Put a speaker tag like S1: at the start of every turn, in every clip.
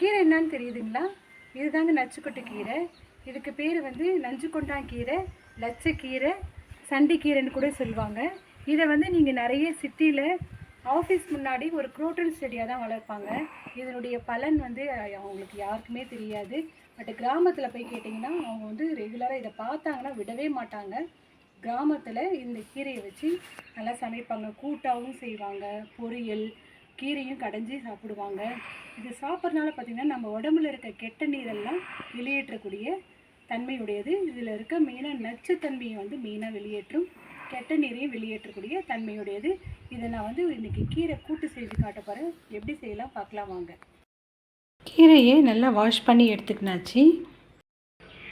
S1: கீரை என்னன்னு தெரியுதுங்களா? இதுதாங்க நச்சுக்கொட்டை கீரை. இதுக்கு பேர் வந்து நஞ்சு கொண்டாங்கீரை லச்சக்கீரை சண்டிக்கீரைன்னு கூட சொல்லுவாங்க. இதை வந்து நீங்கள் நிறைய சிட்டியில் ஆஃபீஸ் முன்னாடி ஒரு குரோட்டன் செடியாக தான் வளர்ப்பாங்க. இதனுடைய பலன் வந்து அவங்களுக்கு யாருக்குமே தெரியாது. பட் கிராமத்தில் போய் கேட்டிங்கன்னா அவங்க வந்து ரெகுலராக இதை பார்த்தாங்கன்னா விடவே மாட்டாங்க. கிராமத்தில் இந்த கீரையை வச்சு நல்லா சமைப்பாங்க. கூட்டாகவும் செய்வாங்க. பொரியல் கீரையும் கடைஞ்சி சாப்பிடுவாங்க. இது சாப்பிட்றதுனால பார்த்திங்கன்னா நம்ம உடம்புல இருக்க கெட்ட நீரெல்லாம் வெளியேற்றக்கூடிய தன்மையுடையது. இதில் இருக்க மெயினாக நச்சுத்தன்மையை வந்து மெயினாக வெளியேற்றும் கெட்ட நீரையும் வெளியேற்றக்கூடிய தன்மையுடையது. இதை நான் வந்து இன்றைக்கி கீரை கூட்டு செஞ்சு காட்ட போகிறேன் எப்படி செய்யலாம் பார்க்கலாம் வாங்க. கீரையை நல்லா வாஷ் பண்ணி எடுத்துக்கினாச்சு.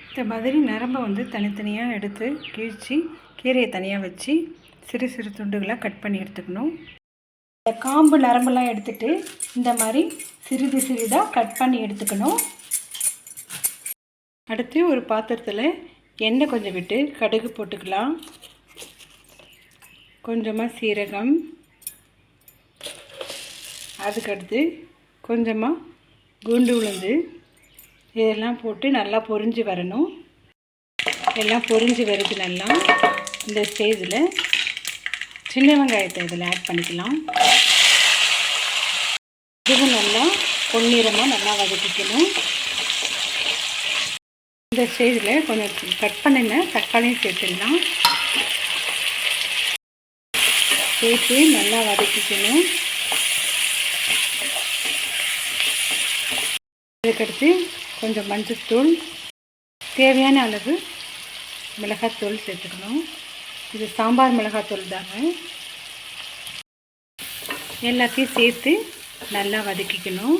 S1: இந்த மாதிரி நரம்பை வந்து தனித்தனியாக எடுத்து கிழிச்சு கீரையை தனியாக வச்சு சிறு சிறு துண்டுகளாக கட் பண்ணி எடுத்துக்கணும். இந்த காம்பு நரம்பெல்லாம் எடுத்துட்டு இந்த மாதிரி சிறிது சிறிதாக கட் பண்ணி எடுத்துக்கணும். அடுத்து ஒரு பாத்திரத்தில் எண்ணெய் கொஞ்சம் விட்டு கடுகு போட்டுக்கலாம். கொஞ்சமாக சீரகம். அதுக்கடுத்து கொஞ்சமாக குண்டு உளுந்து. இதெல்லாம் போட்டு நல்லா பொரிஞ்சு வரணும். எல்லாம் பொரிஞ்சு வருது நல்லா. இந்த ஸ்டேஜில் சின்ன வெங்காயத்தை இதில் ஆட் பண்ணிக்கலாம். இதுவும் நல்லா பொன்னிறமாக நல்லா வதக்கிக்கணும். இந்த ஸ்டேஜில் கொஞ்சம் கட் பண்ணின தக்காளியும் சேர்த்துடலாம். சேர்த்து நல்லா வதக்கிக்கணும். இதுக்கடுத்து கொஞ்சம் மஞ்சத்தூள். தேவையான அளவு மிளகாத்தூள் சேர்த்துக்கணும். இது சாம்பார் மிளகாத்தூள் தாங்க. எல்லாத்தையும் சேர்த்து நல்லா வதக்கிக்கணும்.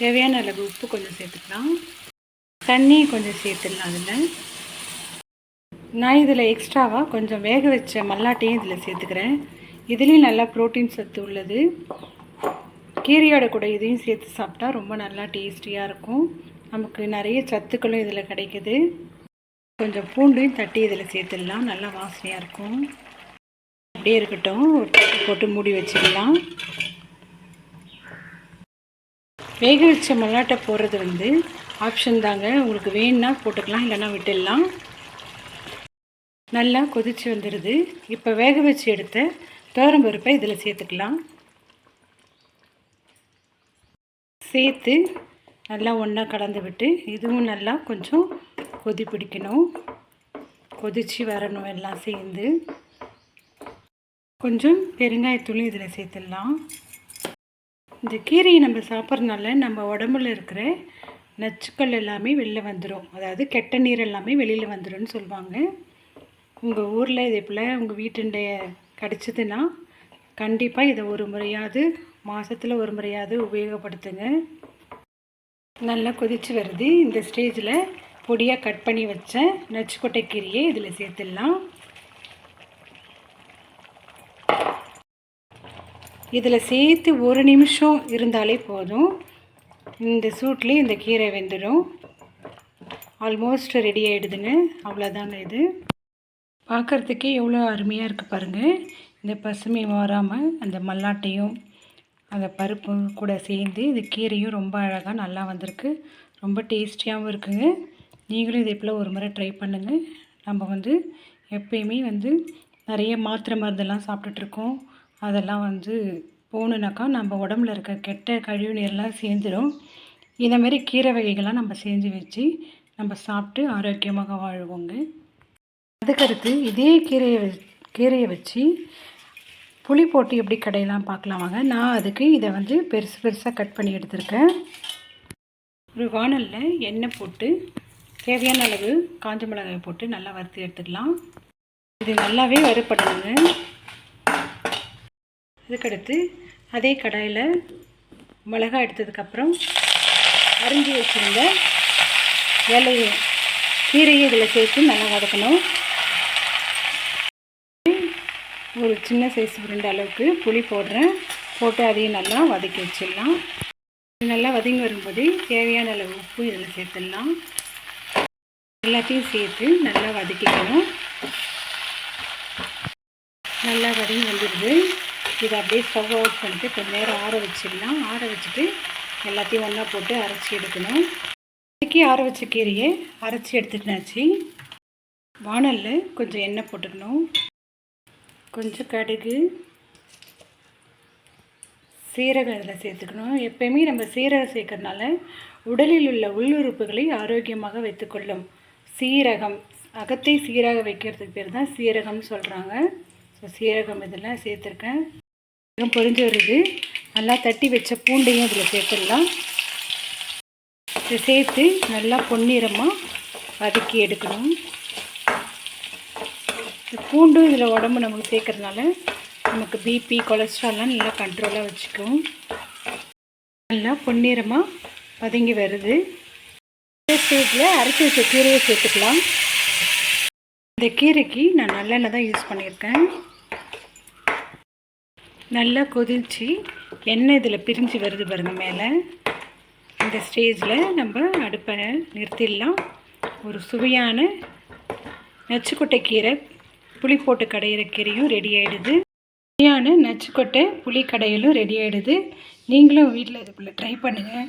S1: தேவையான அளவு உப்பு கொஞ்சம் சேர்த்துக்கலாம். தண்ணி கொஞ்சம் சேர்த்துடலாம் அதில் நான் இதில் எக்ஸ்ட்ராவாக கொஞ்சம் வேக வச்ச மல்லாட்டையும் இதில் சேர்த்துக்கிறேன். இதுலேயும் நல்லா ப்ரோட்டீன் சத்து உள்ளது. கீரையோட கூட இதையும் சேர்த்து சாப்பிட்டா ரொம்ப நல்லா டேஸ்டியாக இருக்கும். நமக்கு நிறைய சத்துக்களும் இதில் கிடைக்குது. கொஞ்சம் பூண்டையும் தட்டி இதில் சேர்த்துடலாம். நல்லா வாசனையாக இருக்கும். அப்படியே இருக்கட்டும். போட்டு மூடி வச்சிடலாம். வேக வச்ச மல்லாட்டை போடுறது வந்து ஆப்ஷன் தாங்க. உங்களுக்கு வேணும்னா போட்டுக்கலாம் இல்லைன்னா விட்டுடலாம். நல்லா கொதிச்சு வந்துடுது. இப்போ வேக வச்சு எடுத்த தோரம்பருப்பை இதில் சேர்த்துக்கலாம். சேர்த்து நல்லா ஒன்றா கலந்து விட்டு இதுவும் நல்லா கொஞ்சம் கொதி பிடிக்கணும். கொதித்து வரணும் எல்லாம் சேர்ந்து. கொஞ்சம் பெருங்காயத்தூளும் இதில் சேர்த்துடலாம். இந்த கீரையை நம்ம சாப்பிட்றதுனால நம்ம உடம்புல இருக்கிற நச்சுக்கள் எல்லாமே வெளில வந்துடும் அதாவது கெட்ட நீர் எல்லாமே வெளியில் வந்துடும் சொல்லுவாங்க. உங்கள் ஊரில் இதே போல் உங்கள் வீட்டுடைய கிடச்சிதுன்னா கண்டிப்பாக இதை ஒரு முறையாவது மாதத்தில் ஒரு முறையாவது உபயோகப்படுத்துங்க. நல்லா கொதிச்சு வருது. இந்த ஸ்டேஜில் பொடியாக கட் பண்ணி வச்ச நச்சுக்கொட்டை கீரையை இதில் சேர்த்துடலாம். இதில் சேர்த்து ஒரு நிமிஷம் இருந்தாலே போதும். இந்த சூட்லேயே இந்த கீரை வெந்துடும். ஆல்மோஸ்ட் ரெடி ஆகிடுதுங்க அவ்வளோதாங்க இது. பார்க்குறதுக்கே எவ்வளோ அருமையாக இருக்குது பாருங்கள் இந்த பசுமை மாறாமல் அந்த மல்லாட்டையும் அந்த பருப்பும் கூட சேர்ந்து இந்த கீரையும் ரொம்ப அழகாக நல்லா வந்திருக்கு. ரொம்ப டேஸ்டியாகவும் இருக்குங்க. நீங்களும் இதே போல் ஒரு முறை ட்ரை பண்ணுங்கள் நம்ம வந்து எப்பயுமே வந்து நிறைய மாத்திரை மருந்தெல்லாம் சாப்பிட்டுட்ருக்கோம். அதெல்லாம் வந்து போகணுனாக்கா நம்ம உடம்புல இருக்க கெட்ட கழிவு நீரெல்லாம் சேர்ந்துடும் இந்தமாரி கீரை வகைகள்லாம் நம்ம செஞ்சு வச்சு நம்ம சாப்பிட்டு ஆரோக்கியமாக வாழ்வோங்க. அதுக்கடுத்து இதே கீரையை வ- கீரையை வச்சு புளி போட்டு எப்படி கடையெல்லாம் பார்க்கலாம் வாங்க. நான் அதுக்கு இதை வந்து பெருசு பெருசாக கட் பண்ணி எடுத்திருக்கேன். ஒரு வானலில் எண்ணெய் போட்டு தேவையான அளவு காஞ்ச மிளகாய் போட்டு நல்லா வறுத்து எடுத்துக்கலாம். இது நல்லாவே வறுப்படணுங்க இதுக்கடுத்து அதே கடாயில் மிளகாய் எடுத்ததுக்கப்புறம் அரிஞ்சு வச்சுருந்த இலையை கீரையை இதில் சேர்த்து நல்லா வதக்கணும். ஒரு சின்ன சைஸ் உருண்டை அளவுக்கு புளி போடுறேன். போட்டு அதையும் நல்லா வதக்கி வச்சிடலாம். நல்லா வதங்கி வரும்போது தேவையான அளவு உப்பு இதில் சேர்த்துடலாம். எல்லாத்தையும் சேர்த்து நல்லா வதக்கிக்கணும். நல்லா வதங்கி வந்துடுது. இதை அப்படியே ஸ்டவ் அவுட் பண்ணிட்டு கொஞ்சம் நேரம் ஆற வச்சிடலாம். ஆற வச்சுட்டு எல்லாத்தையும் ஒன்றா போட்டு அரைச்சி எடுக்கணும். இன்றைக்கி ஆற வச்ச கீரையை அரைச்சி எடுத்துட்டாச்சு. வானலில் கொஞ்சம் எண்ணெய் போட்டுக்கணும். கொஞ்சம் கடுகு சீரகம் இதில் சேர்த்துக்கணும். எப்பயுமே நம்ம சீரகம் சேர்க்கறதுனால உடலில் உள்ள உள்ளுறுப்புகளை ஆரோக்கியமாக வைத்துக்கொள்ளும். சீரகம். அகத்தை சீராக வைக்கிறதுக்கு பேர் தான் சீரகம்னு சொல்கிறாங்க ஸோ சீரகம் இதில் சேர்த்துருக்கேன். பொரிஞ்சு வருது. நல்லா தட்டி வச்ச பூண்டையும் இதில் சேர்த்துடலாம். இதை சேர்த்து நல்லா பொன்னிறமாக வதக்கி எடுக்கணும். இந்த பூண்டும் இதில் உடம்பு நமக்கு சேர்க்கறதுனால நமக்கு பிபி கொலஸ்ட்ரால்லாம் நல்லா கண்ட்ரோலாக வச்சுக்கும். நல்லா பொன்னிறமாக பதுங்கி வருது. ஸ்டேஜில் அரைச்சி வச்ச கீரையை சேர்த்துக்கலாம். இந்த கீரைக்கு நான் நல்லெண்ணெய் தான் யூஸ் பண்ணியிருக்கேன். நல்லா கொதிச்சு எண்ணெய் இதில் பிரிஞ்சு வருது பாருங்கள் மேலே. இந்த ஸ்டேஜில் நம்ம அடுப்பை நிறுத்திடலாம். ஒரு சுவையான நச்சுக்கொட்டை கீரை புளி போட்டு கடையிற கீரையும் ரெடி ஆகிடுது சுவையான நச்சுக்கொட்டை புளி கடையிலும் ரெடி ஆகிடுது நீங்களும் வீட்டில் இதுக்குள்ளே ட்ரை பண்ணுங்கள்